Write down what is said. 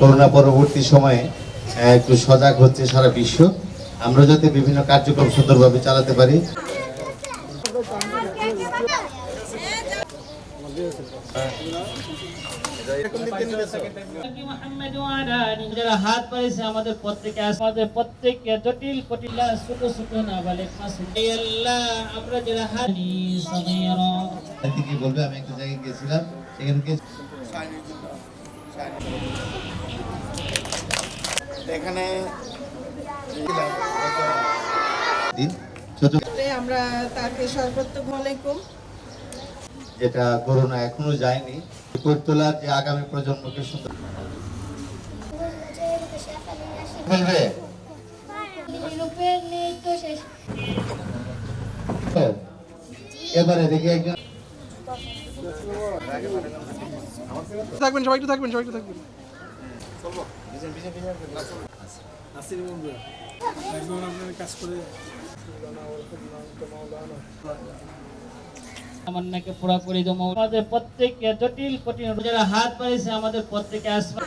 Corona পরবর্তী সময়ে একটু সজাগ হচ্ছে সারা বিশ্ব। আমরা যাতে বিভিন্ন কার্যক্রম সুন্দরভাবে চালাতে পারি। হাত বাড়িয়েছে আমাদের প্রত্যেকে আস- আমাদের প্রত্যেককে জটিল কটিলা ছোট ছোট না বলে আল্লাহ আমরা যারা হানি সগীরা কি বলবে আমি একটা জায়গায় গেছিলাম সেখানে এখানে আমরা তাকে সর্বোত্তম আলাইকুম। যেটা করোনা এখনও যায়নি। করে তোলার যে আগামী প্রজন্মকে সুন্দর বলবে তো শেষ এবারে দেখি একজন থাকবেন সবাই একটু থাকবেন সবাই একটু থাকবেন। আমাকে পুরা করে দেবো। আমাদের প্রত্যেককে জটিল কঠিন যারা হাত বাড়িয়েছে আমাদের প্রত্যেকে আসমান